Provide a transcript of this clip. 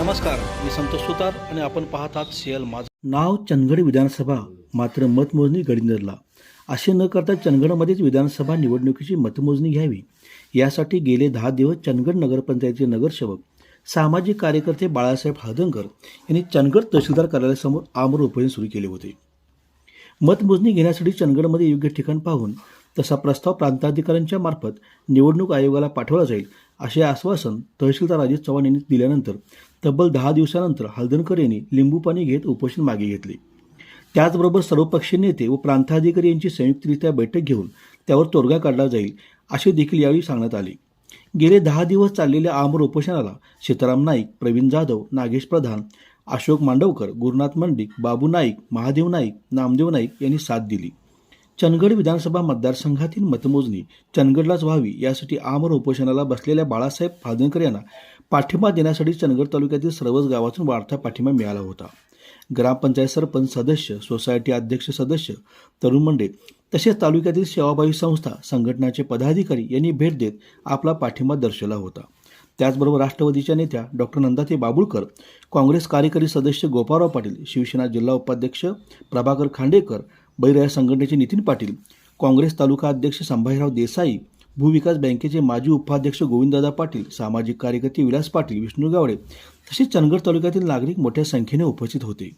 नमस्कार मी संतोष सुतार आणि आपण पाहत आहात सीएल माझ. नाव चंदगड विधानसभा मात्र मतमोजणी गडिंदरला. असे न करता चंदगडमध्येच विधानसभा निवडणुकीची मतमोजणी घ्यावी. यासाठी गेले दहा दिवस चंदगड नगरपंचायतीचे नगरसेवक सामाजिक कार्यकर्ते बाळासाहेब हळदणकर यांनी चंदगड तहसीलदार कार्यालयासमोर आमर उपोषण सुरू केले होते. मतमोजणी घेण्यासाठी चंदगडमध्ये योग्य ठिकाण पाहून तसा प्रस्ताव प्रांताधिकाऱ्यांच्या मार्फत निवडणूक आयोगाला पाठवला जाईल असे आश्वासन तहसीलदार राजेश चव्हाण यांनी दिल्यानंतर तब्बल दहा दिवसानंतर हळदणकर यांनी लिंबू पाणी घेत उपोषण मागे घेतले. त्याचबरोबर सर्वपक्षीय नेते व प्रांताधिकारी यांची संयुक्तरित्या बैठक घेऊन त्यावर तोडगा काढला जाईल असे देखील यावेळी सांगण्यात आले. गेले दहा दिवस चाललेल्या आमर उपोषणाला सीताराम नाईक प्रवीण जाधव नागेश प्रधान अशोक मांडवकर गुरुनाथ मंडिक बाबू नाईक महादेव नाईक नामदेव नाईक यांनी साथ दिली. चंदगड विधानसभा मतदारसंघातील मतमोजणी चंदगडलाच व्हावी यासाठी आमर उपोषणाला बसलेल्या बाळासाहेब फाळदणकर यांना पाठिंबा देण्यासाठी चंदगड तालुक्यातील सर्वच गावातून वाढता पाठिंबा मिळाला होता. ग्रामपंचायत सरपंच सदस्य सोसायटी अध्यक्ष सदस्य तरुण मंडे तसेच तालुक्यातील सेवाभावी संस्था संघटनाचे पदाधिकारी यांनी भेट देत आपला पाठिंबा दर्शवला होता. त्याचबरोबर राष्ट्रवादीच्या नेत्या डॉक्टर नंदाते बाबुळकर काँग्रेस कार्यकारी सदस्य गोपाळराव पाटील शिवसेना जिल्हा उपाध्यक्ष प्रभाकर खांडेकर बहिराया संघटनेचे नितीन पाटील काँग्रेस तालुका अध्यक्ष संभाजीराव देसाई भूविकास बँकेचे माजी उपाध्यक्ष गोविंददादा पाटील सामाजिक कार्यकर्ते विलास पाटील विष्णू गावडे तसेच चंदगड तालुक्यातील नागरिक मोठ्या संख्येने उपस्थित होते.